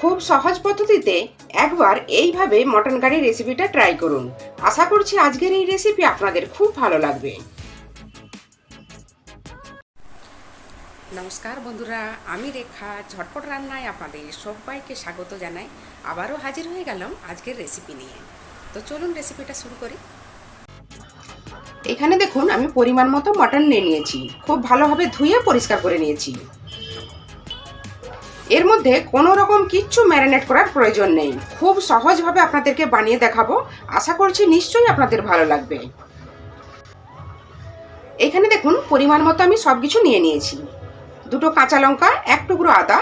খুব সহজ পদ্ধতিতে একবার এইভাবে মটন কারি রেসিপিটা ট্রাই করুন। আশা করছি আজকের এই রেসিপি আপনাদের খুব ভালো লাগবে। নমস্কার বন্ধুরা, আমি রেখা। ঝটপট রান্নায় আপনাদের সবাইকে স্বাগত জানাই। আবারও হাজির হয়ে গেলাম আজকের রেসিপি নিয়ে। তো চলুন রেসিপিটা শুরু করি। এখানে দেখুন, আমি পরিমাণ মতো মটন নিয়ে নিয়েছি। খুব ভালোভাবে ধুয়ে পরিষ্কার করে নিয়েছি। এর মধ্যে কোনো রকম কিচ্ছু ম্যারিনেট করার প্রয়োজন নেই। খুব সহজভাবে আপনাদেরকে বানিয়ে দেখাবো। আশা করছি নিশ্চয়ই আপনাদের ভালো লাগবে। এখানে দেখুন, পরিমাণ মতো আমি সব কিছু নিয়ে নিয়েছি। দুটো কাঁচা লঙ্কা, এক টুকরো আদা,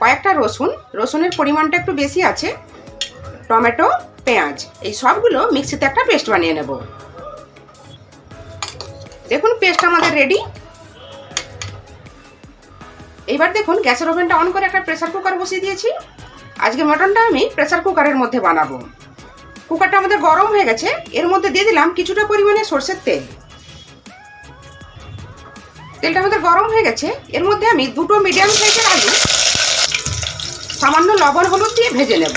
কয়েকটা রসুন। রসুনের পরিমাণটা একটু বেশি আছে। টমেটো, পেঁয়াজ, এই সবগুলো মিক্সিতে একটা পেস্ট বানিয়ে নেব। দেখুন পেস্ট আমাদের রেডি এবার দেখুন, গ্যাসের ওভেনটা অন করে একটা প্রেসার কুকার বসিয়ে দিয়েছি। আজকে মটনটা আমি প্রেসার কুকারের মধ্যে বানাবো। কুকারটা আমাদের গরম হয়ে গেছে, এর মধ্যে দিয়ে দিলাম কিছুটা পরিমাণে সর্ষের তেল। তেলটা আমাদের গরম হয়ে গেছে, এর মধ্যে আমি দুটো মিডিয়াম সাইজের আলু, সামান্য লবণ হলুদ দিয়ে ভেজে নেব।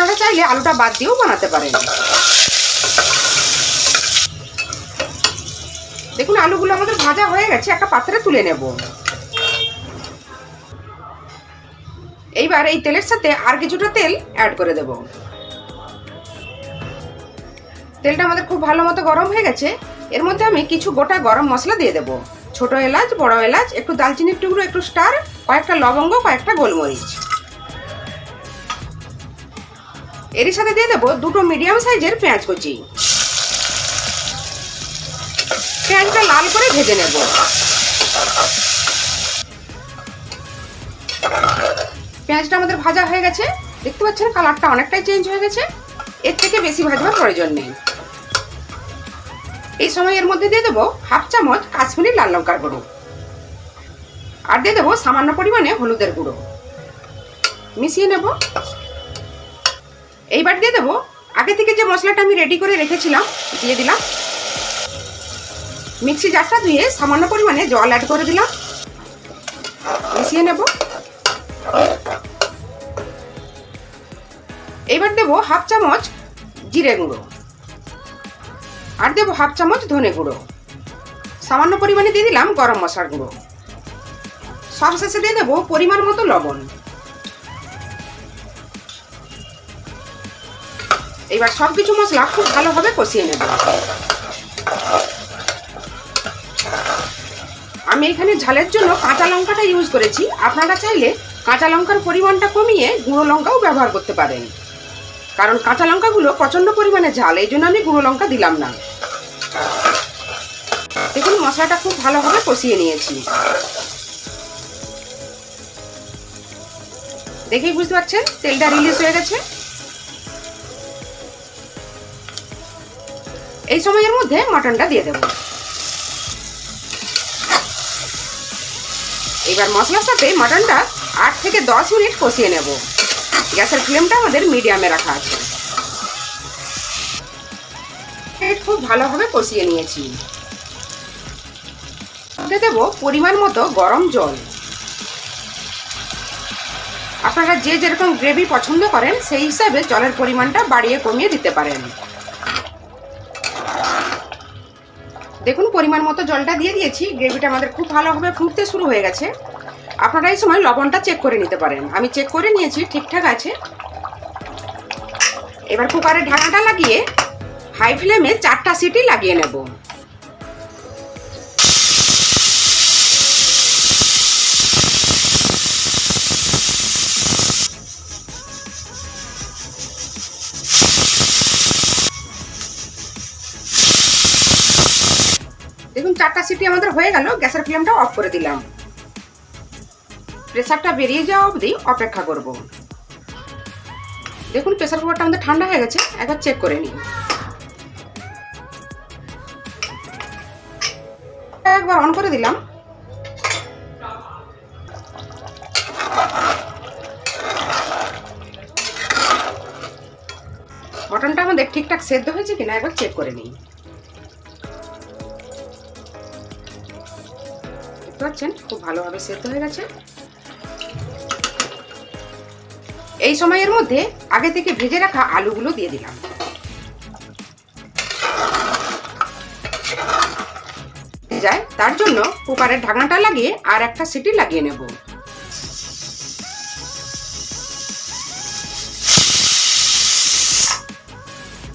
আপনারা চাইলে আলুটা বাদ দিয়েও বানাতে পারেন। দেখুন, আলুগুলো আমাদের ভাজা হয়ে গেছে, একটা পাত্রে তুলে নেব। এইবার এই তেলের সাথে আর কিছুটা তেল অ্যাড করে দেব। তেলটা আমাদের খুব ভালো মতো গরম হয়ে গেছে। এর মধ্যে আমি কিছু গোটা গরম মশলা দিয়ে দেব। ছোট এলাচ, বড় এলাচ, একটু দালচিনির টুকরো, একটু স্টার, কয়েকটা লবঙ্গ, কয়েকটা গোলমরিচ। এরই সাথে দিয়ে দেবো দুটো মিডিয়াম সাইজের পেঁয়াজ কুচি। পেঁয়াজটা লাল করে ভেজে নেব। পেঁয়াজটা আমাদের ভাজা হয়ে গেছে। দেখতে পাচ্ছেন কালারটা অনেকটাই চেঞ্জ হয়ে গেছে। এর থেকে বেশি ভাজবার প্রয়োজন নেই। এই সময় এর মধ্যে দিয়ে দেবো হাফ চামচ কাশ্মীরি লাল লঙ্কার গুঁড়ো। আর দিয়ে দেবো সামান্য পরিমাণে হলুদের গুঁড়ো। মিশিয়ে নেব। এইবার দিয়ে দেবো। আগে থেকে যে মশলাটা আমি রেডি করে রেখেছিলাম, দিয়ে দিলাম। মিক্সি জারটা ধুয়ে সামান্য পরিমাণে জল অ্যাড করে দিলাম। মিশিয়ে নেব। এবার দেবো হাফ চামচ জিরে গুঁড়ো। আর দেবো হাফ চামচ ধনে গুঁড়ো। সামান্য পরিমাণে দিয়ে দিলাম গরম মশলার গুঁড়ো। সব শেষে দিয়ে দেবো পরিমাণ মতো লবণ। এবার সব কিছু মশলা খুব ভালোভাবে কষিয়ে নেব। আমি এখানে ঝালের জন্য কাঁচা লঙ্কাটা ইউজ করেছি। আপনারা চাইলে কাঁচা লঙ্কার পরিমাণটা কমিয়ে গুঁড়ো লঙ্কাও ব্যবহার করতে পারেন। কারণ কাঁচা লঙ্কাগুলো প্রচণ্ড পরিমাণে ঝাল, এই জন্য আমি গুঁড়ো লঙ্কা দিলাম না। দেখুন, মশলাটা খুব ভালোভাবে কষিয়ে নিয়েছি। দেখেই বুঝতে পারছেন, তেলটা রিলিজ হয়ে গেছে। এই সময়ের মধ্যে মটনটা দিয়ে দেব। এবার মশলার সাথে মটনটা আট থেকে দশ মিনিট কষিয়ে নেব। গ্যাসের ফ্লেমটা আমাদের মিডিয়ামে রাখা আছে। খুব ভালোভাবে কষিয়ে নিয়েছি। দেব পরিমাণ মতো গরম জল। আপনারা যে যেরকম গ্রেভি পছন্দ করেন, সেই হিসাবে জলের পরিমাণটা বাড়িয়ে কমিয়ে দিতে পারেন। দেখুন, পরিমাণ মতো জলটা দিয়ে দিয়েছি। গ্রেভিটা আমাদের খুব ভালোভাবে ফুটতে শুরু হয়ে গেছে। আপনারা এই সময় লবণটা চেক করে নিতে পারেন। আমি চেক করে নিয়েছি, ঠিকঠাক আছে। এবার কুকারের ঢাকাটা লাগিয়ে হাই ফ্লেমে চারটা সিটি লাগিয়ে নেব। চারটা সিটি আমাদের হয়ে গেল, গ্যাসের ফ্লেমটা অফ করে দিলাম। প্রেসারটা বেরিয়ে যাওয়া অবধি অপেক্ষা করব। দেখুন প্রেসার কুকারটা আমাদের ঠান্ডা হয়ে গেছে, একবার চেক করে নিই। একবার অন করে দিলাম। মটনটা আমাদের ঠিকঠাক সেদ্ধ হয়েছে কিনা একবার চেক করে নিই। দেখতে পাচ্ছেন খুব ভালোভাবে সেদ্ধ হয়ে গেছে। এই সময়ের মধ্যে আগে থেকে ভেজে রাখা আলুগুলো দিয়ে দিলাম। যায়, তার জন্য কুকারের ঢাকনাটা লাগিয়ে আর একটা সিটি লাগিয়ে নেব।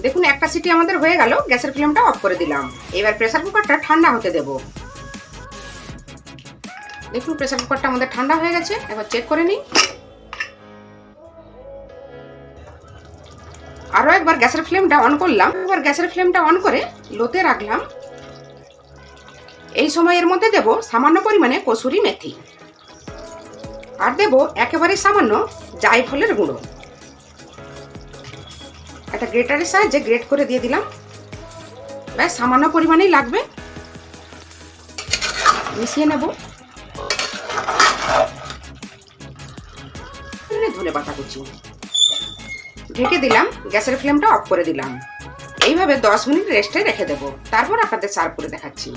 দেখুন, একটা সিটি আমাদের হয়ে গেল, গ্যাসের ফ্লেমটা অফ করে দিলাম। এবার প্রেসার কুকারটা ঠান্ডা হতে দেব। দেখুন প্রেসার কুকারটা আমাদের ঠান্ডা হয়ে গেছে এবার চেক করে নিই। আরও একবার গ্যাসের ফ্লেমটা অন করলাম। এবার গ্যাসের ফ্লেমটা অন করে লোতে রাখলাম। এই সময়ের মধ্যে দেব সামান্য পরিমাণে কসুরি মেথি। আর দেব একেবারে সামান্য জায়ফলের গুঁড়ো। একটা গ্রেটারের সাহায্যে গ্রেট করে দিয়ে দিলাম। ব্যাস, সামান্য পরিমাণেই লাগবে। মিশিয়ে নেব। ধনে পাতা কুচি ঢেকে দিলাম, গ্যাসের ফ্লেমটা অফ করে দিলাম। এইভাবে দশ মিনিট রেস্টে রেখে দেবো। তারপর আপনাদের সার্ভ করে দেখাচ্ছি।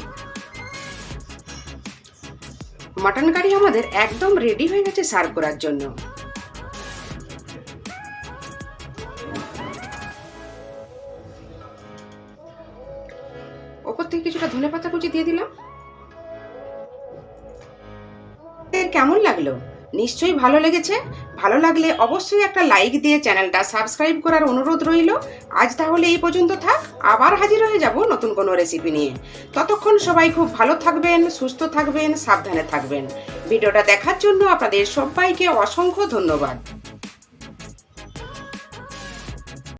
মাটন কারি আমাদের একদম রেডি হয়ে গেছে সার্ভ করার জন্য। ওপর থেকে কিছুটা ধনে পাতা কুচি দিয়ে দিলাম। কেমন লাগল? নিশ্চয়ই ভালো লেগেছে। ভালো লাগলে অবশ্যই একটা লাইক দিয়ে চ্যানেলটা সাবস্ক্রাইব করার অনুরোধ রইল। আজ তাহলে এই পর্যন্ত থাক, আবার হাজির হয়ে যাব নতুন কোনো রেসিপি নিয়ে। ততক্ষণ সবাই খুব ভালো থাকবেন, সুস্থ থাকবেন, সাবধানে থাকবেন। ভিডিওটা দেখার জন্য আপনাদের সবাইকে অসংখ্য ধন্যবাদ।